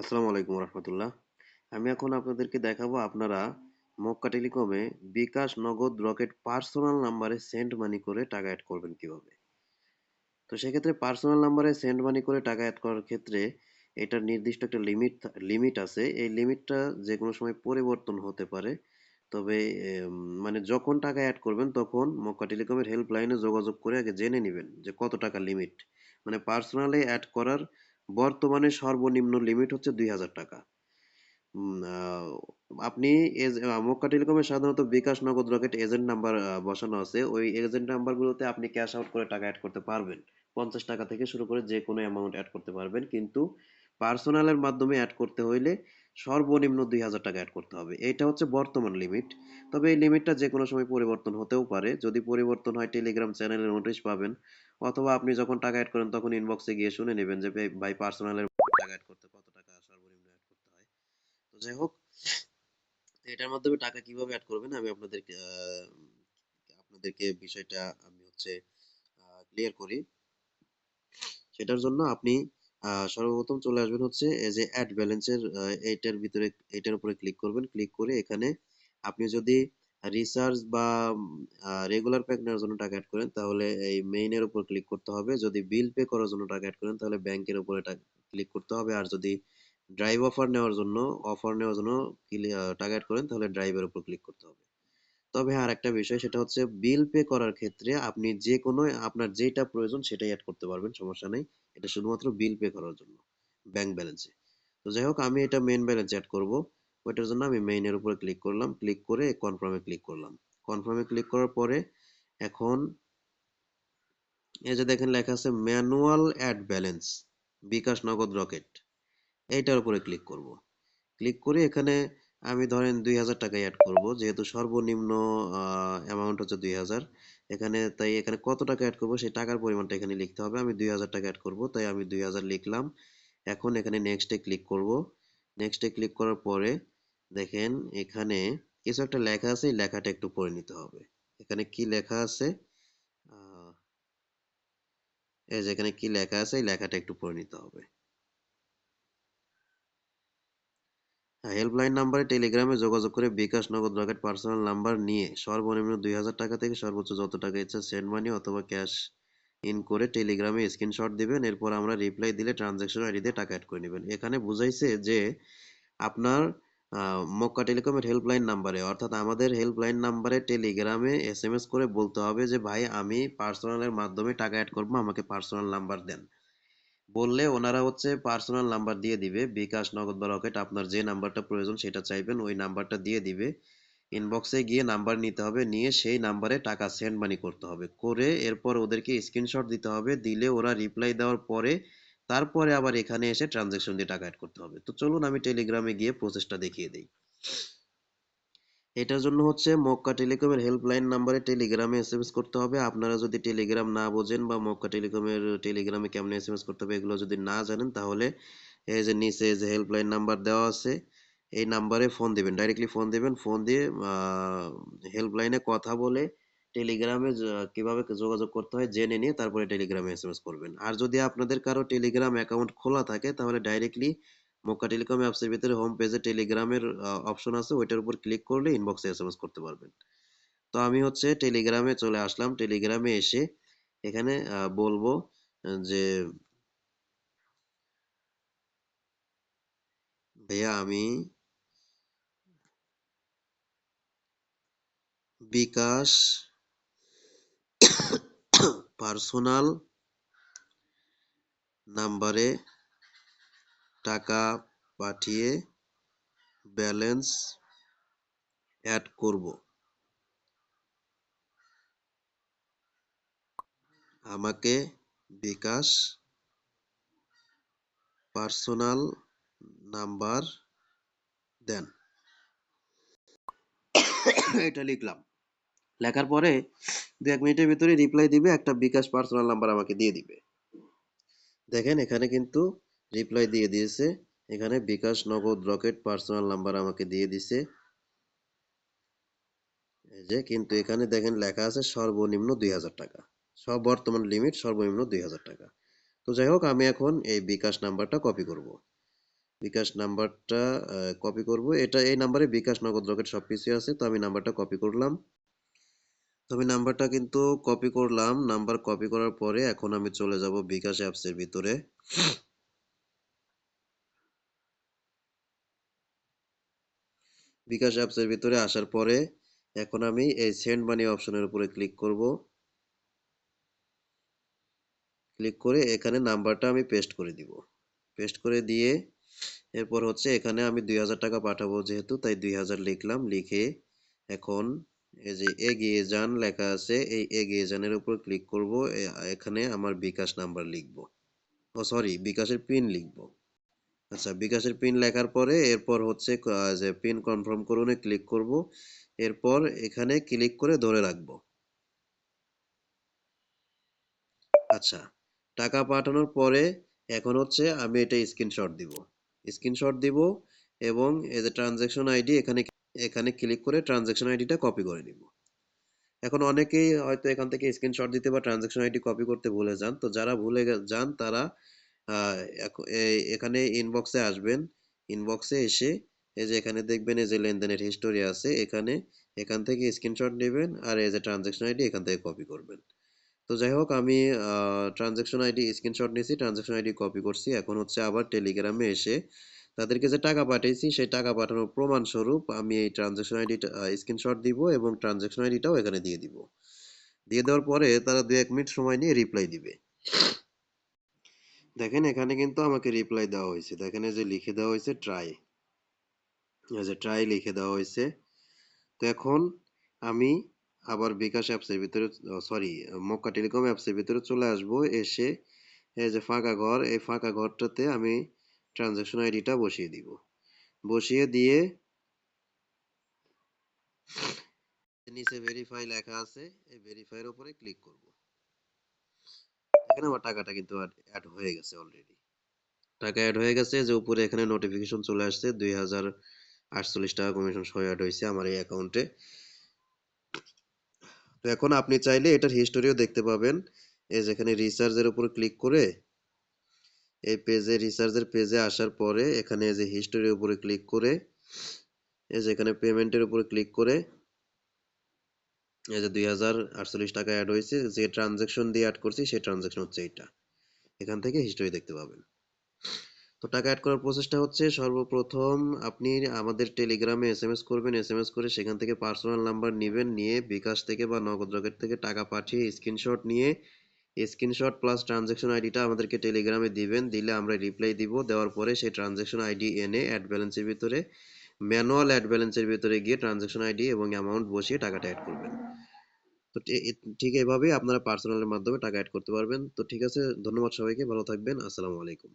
আসসালামু আলাইকুম রহমতুল্লাহ। আমি এখন আপনাদেরকে দেখাবো আপনারা মক্কা টেলিকমে বিকাশ নগদ রকেট পার্সোনাল নাম্বারে সেন্ড মানি করে টাকা অ্যাড করবেন কীভাবে? তো সেক্ষেত্রে পার্সোনাল নাম্বারে সেন্ড মানি করে টাকা অ্যাড করার ক্ষেত্রে এটার নির্দিষ্ট একটা লিমিট লিমিট আছে। এই লিমিটটা যে কোনো সময় পরিবর্তন হতে পারে। তবে মানে যখন টাকা অ্যাড করবেন তখন মক্কা টেলিকমের হেল্পলাইনে যোগাযোগ করে আগে জেনে নেবেন যে কত টাকা লিমিট মানে পার্সোনালি অ্যাড করার বর্তমানে সর্বনিম্ন লিমিট হচ্ছে দুই হাজার টাকা। আপনি মক্কা টেলিকমে সাধারণত বিকাশ নগদ রকেট এজেন্ট নাম্বার বসানো আছে। ওই এজেন্ট নাম্বারগুলোতে আপনি ক্যাশ আউট করে টাকা অ্যাড করতে পারবেন। পঞ্চাশ টাকা থেকে শুরু করে যে কোনো অ্যামাউন্ট অ্যাড করতে পারবেন। কিন্তু পার্সোনালের মাধ্যমে অ্যাড করতে হইলে সর্বনিম্ন দুই হাজার টাকা অ্যাড করতে হবে। এটা হচ্ছে বর্তমান লিমিট তবে এই লিমিটটা যে কোনো সময় পরিবর্তন হতেও পারে। যদি পরিবর্তন হয় টেলিগ্রাম চ্যানেলে নোটিশ পাবেন। অথবা আপনি যখন টাকা অ্যাড করেন তখন ইনবক্সে গিয়ে শুনে নেবেন যে ভাই- পার্সোনালের টাকা অ্যাড করতে কত টাকা সর্বনিম্ন অ্যাড করতে হয়? তো যাই হোক এটার মাধ্যমে টাকা কীভাবে অ্যাড করবেন আমি আপনাদেরকে আহ, আপনাদেরকে বিষয়টা আমি হচ্ছে ক্লিয়ার করি। সেটার জন্য আপনি সর্বপ্রথম চলে আসবেন হচ্ছে যে অ্যাড ব্যালেন্সের এইটার ভিতরে, এইটার উপরে ক্লিক করবেন। ক্লিক করে এখানে আপনি যদি রিচার্জ বা রেগুলার প্যাক নেওয়ার জন্য টাকা অ্যাড করেন, তাহলে এই মেইনের উপর ক্লিক করতে হবে। যদি বিল পে করার জন্য টাকা অ্যাড করেন, তাহলে ব্যাংকের উপরে ক্লিক করতে হবে। আর যদি ড্রাইভ অফার নেওয়ার জন্য অফার নেওয়ার জন্য টাকা অ্যাড করেন, তাহলে ড্রাইভের উপর ক্লিক করতে হবে। তবে হ্যাঁ আরেকটা বিষয় সেটা হচ্ছে বিল পে করার ক্ষেত্রে আপনি যে কোনো, আপনার যেটা প্রয়োজন সেটাই অ্যাড করতে পারবেন, সমস্যা নেই। এটা শুধুমাত্র বিল পে করার জন্য ব্যাংক ব্যালেন্সে তো যাই হোক, আমি এটা মেইন ব্যালেন্স অ্যাড করব। ওইটার জন্য আমি মেইনের উপরে ক্লিক করলাম। ক্লিক করে কনফার্মে ক্লিক করলাম। কনফার্মে ক্লিক করার পরে এখন এই যে দেখেন লেখা আছে ম্যানুয়াল অ্যাড ব্যালেন্স বিকাশ নগদ রকেট। এইটার উপরে ক্লিক করব। ক্লিক করে এখানে আমি ধরেন দুই হাজার টাকা অ্যাড করব, যেহেতু সর্বনিম্ন অ্যামাউন্ট হচ্ছে দুই হাজার। এখানে, তাই এখানে কত টাকা অ্যাড করব, সেই টাকার পরিমাণটা এখানে লিখতে হবে। আমি দুই হাজার টাকা অ্যাড করব, তাই আমি দুই হাজার লিখলাম। এখন এখানে নেক্সটে ক্লিক করব। নেক্সটে ক্লিক করার পরে দেখেন, এখানে কিছু একটা লেখা আছে লেখাটা একটু পড়ে নিতে হবে। এখানে কি লেখা আছে? এই যে এখানে কি লেখা আছে, এই লেখাটা একটু পড়ে নিতে হবে। হেল্পলাইন নাম্বারে টেলিগ্রামে যোগাযোগ করে বিকাশ নগদ রকেট পার্সোনাল নাম্বার নিয়ে সর্বনিম্ন দুই হাজার টাকা থেকে সর্বোচ্চ যত টাকা ইচ্ছা সেন্ড মানি অথবা ক্যাশ ইন করে টেলিগ্রামে স্ক্রিনশট দিবেন। এরপর আমরা রিপ্লাই দিলে ট্রানজ্যাকশন আইডি দিয়ে টাকা অ্যাড করে নেবেন। এখানে বুঝাইছে যে আপনার মক্কা টেলিকমের হেল্পলাইন নাম্বারে অর্থাৎ আমাদের হেল্পলাইন নাম্বারে টেলিগ্রামে এস এম এস করে বলতে হবে যে, ভাই, আমি পার্সোনালের মাধ্যমে টাকা অ্যাড করব, আমাকে পার্সোনাল নাম্বার দেন। বললে ওনারা হচ্ছে পার্সোনাল নাম্বার দিয়ে দিবে। বিকাশ নগদ বা রকেট, আপনার যে নাম্বারটা প্রয়োজন সেটা চাইবেন, ওই নাম্বারটা দিয়ে দিবে। ইনবক্সে গিয়ে নাম্বার নিতে হবে, নিয়ে সেই নাম্বারে টাকা সেন্ড মানি করতে হবে। করে এরপর ওদেরকে স্ক্রিনশট দিতে হবে, দিলে ওরা রিপ্লাই দেওয়ার পরে তারপরে আবার এখানে এসে ট্রানজ্যাকশন দিয়ে টাকা অ্যাড করতে হবে। তো চলুন আমি টেলিগ্রামে গিয়ে প্রসেসটা দেখিয়ে দিই। এটার জন্য হচ্ছে মক্কা টেলিকমের হেল্পলাইন নাম্বারে টেলিগ্রামে এসএমএস করতে হবে। আপনারা যদি টেলিগ্রাম না বোঝেন বা মক্কা টেলিকমের টেলিগ্রামে কেমনে এসএমএস করতে হবে এগুলো যদি না জানেন, তাহলে এই যে নিচে যে হেল্পলাইন নাম্বার দেওয়া আছে, এই নাম্বারে ফোন দিবেন। ডাইরেক্টলি ফোন দিবেন ফোন দিয়ে হেল্পলাইনে কথা বলে টেলিগ্রামে কীভাবে যোগাযোগ করতে হয় জেনে নিয়ে তারপরে টেলিগ্রামে এসএমএস করবেন। আর যদি আপনাদের কারও টেলিগ্রাম অ্যাকাউন্ট খোলা থাকে, তাহলে ডাইরেক্টলি মক্কা টেলিকম অ্যাপসের ভিতরে হোম পেজে টেলিগ্রামের অপশন আছে, ওইটার উপর ক্লিক করলে ইনবক্সে এসএমএস করতে পারবেন। তো আমি হচ্ছে টেলিগ্রামে চলে আসলাম। টেলিগ্রামে এসে এখানে বলব যে ভাইয়া আমি বিকাশ পার্সোনাল নাম্বারে টাকা পাঠিয়ে ব্যালেন্স অ্যাড করব। আমাকে বিকাশ পার্সোনাল নাম্বার দেন। এটা লিখলাম। লেখার পরে দু এক মিনিটের ভিতরে রিপ্লাই দিবে, একটা বিকাশ পার্সোনাল নাম্বার আমাকে দিয়ে দিবে। দেখেন এখানে কিন্তু রিপ্লাই দিয়ে দিয়েছে। এখানে বিকাশ নগদ রকেট পার্সোনাল নাম্বার আমাকে দিয়ে দিছে। এই যে, কিন্তু এখানে দেখেন লেখা আছে সর্বনিম্ন দুই হাজার টাকা। সব বর্তমান লিমিট সর্বনিম্ন দুই হাজার টাকা। তো যাই হোক, আমি এখন এই বিকাশ নাম্বারটা কপি করব। বিকাশ নাম্বারটা কপি করব। এটা, এই নাম্বারে বিকাশ নগদ রকেট সব কিছুই আছে, তো আমি নাম্বারটা কপি করলাম। তো আমি নাম্বারটা কিন্তু কপি করলাম। নাম্বার কপি করার পরে এখন আমি চলে যাব বিকাশ অ্যাপসের ভিতরে। বিকাশ অ্যাপসের ভিতরে আসার পরে এখন আমি এই সেন্ড মানি অপশনের উপরে ক্লিক করব। ক্লিক করে এখানে নাম্বারটা আমি পেস্ট করে দিব। পেস্ট করে দিয়ে এরপর হচ্ছে এখানে আমি দুই হাজার টাকা পাঠাবো যেহেতু, তাই দুই হাজার লিখলাম। লিখে এখন এই যে এগিয়ে যান লেখা আছে, এই এগিয়ে যানের উপর ক্লিক করব। এখানে আমার বিকাশ নাম্বার লিখব। ও সরি বিকাশের পিন লিখব। আচ্ছা বিকাশের পিন লেখার পরে এরপর হচ্ছে যে পিন কনফার্ম করুনে ক্লিক করব। এরপর এখানে ক্লিক করে ধরে রাখব। আচ্ছা টাকা পাঠানোর পরে এখন হচ্ছে আমি এটা স্ক্রিনশট দিব। স্ক্রিনশট দিব এবং এই যে ট্রানজ্যাকশন আইডি এখানে এখানে ক্লিক করে ট্রানজ্যাকশন আইডিটা কপি করে নিব। এখন অনেকেই হয়তো এখান থেকে স্ক্রিনশট দিতে বা ট্রানজ্যাকশন আইডি কপি করতে ভুলে যান। তো যারা ভুলে যান তারা এখানে ইনবক্সে আসবেন। ইনবক্সে এসে এই যে এখানে দেখবেন এই যে লেনদেনের হিস্টোরি আছে, এখানে, এখান থেকে স্ক্রিনশট নেবেন আর এই যে ট্রানজ্যাকশন আইডি এখান থেকে কপি করবেন। তো যাই হোক, আমি ট্রানজ্যাকশন আইডি স্ক্রিনশট নিয়েছি ট্রানজ্যাকশন আইডি কপি করছি। এখন হচ্ছে আবার টেলিগ্রামে এসে তাদেরকে যে টাকা পাঠিয়েছি, সেই টাকা পাঠানোর প্রমাণস্বরূপ আমি এই ট্রানজ্যাকশন আইডিটা স্ক্রিনশট দিব এবং ট্রানজ্যাকশন আইডিটাও এখানে দিয়ে দিব। দিয়ে দেওয়ার পরে তারা দু এক মিনিট সময় নিয়ে রিপ্লাই দিবে। দেখেন এখানে কিন্তু আমাকে রিপ্লাই দেওয়া হয়েছে। দেখেন যে লিখে দেওয়া হয়েছে ট্রাই যে ট্রাই লিখে দেওয়া হয়েছে। তো এখন আমি আবার বিকাশ অ্যাপসের ভিতরে সরি মক্কা টেলিকম অ্যাপসের ভিতরে চলে আসব। এসে এই যে ফাঁকা ঘর, এই ফাঁকা ঘরটাতে আমি ট্রানজ্যাকশন আইডিটা বসিয়ে দিব। বসিয়ে দিয়ে নিচে ভেরিফাই লেখা আছে। এই ভেরিফাইয়ের উপরে ক্লিক করব। এখানে আমার টাকাটা কিন্তু অ্যাড হয়ে গেছে অলরেডি টাকা অ্যাড হয়ে গেছে যে উপরে এখানে নোটিফিকেশন চলে আসছে, দুই হাজার আটচল্লিশ টাকা কমিশন সহ অ্যাড হয়েছে আমার এই অ্যাকাউন্টে তো এখন আপনি চাইলে এটার হিস্টোরিও দেখতে পাবেন। এই যেখানে রিসার্চের উপর ক্লিক করে, এই পেজে রিসার্চের পেজে আসার পরে এখানে যে হিস্টোরির উপরে ক্লিক করে, এই যে এখানে পেমেন্টের উপরে ক্লিক করে এই যে দুই হাজার আটচল্লিশ টাকা অ্যাড হয়েছে, যে ট্রানজেকশন দিয়ে অ্যাড করছি, সেই ট্রানজেকশন হচ্ছে এইটা। এখান থেকে হিস্টোরি দেখতে পাবেন। তো টাকা অ্যাড করার প্রসেসটা হচ্ছে, সর্বপ্রথম আপনি আমাদের টেলিগ্রামে এস এম এস করবেন এস এম এস করে সেখান থেকে পার্সোনাল নাম্বার নেবেন, নিয়ে বিকাশ থেকে বা নগদ রকেট থেকে টাকা পাঠিয়ে স্ক্রিনশট নিয়ে স্ক্রিনশট প্লাস ট্রানজ্যাকশন আইডিটা আমাদেরকে টেলিগ্রামে দিবেন, দিলে আমরা রিপ্লাই দিব, দেওয়ার পরে সেই ট্রানজ্যাকশন আইডি এনে অ্যাড ব্যালেন্সের ভিতরে ম্যানুয়াল অ্যাড ব্যালেন্সের ভিতরে গিয়ে ট্রানজ্যাকশন আইডি এবং অ্যামাউন্ট বসিয়ে টাকাটা অ্যাড করবেন। তো ঠিক এভাবেই আপনারা পার্সোনালের মাধ্যমে টাকা অ্যাড করতে পারবেন। তো ঠিক আছে, ধন্যবাদ সবাইকে, ভালো থাকবেন, আসসালামু আলাইকুম।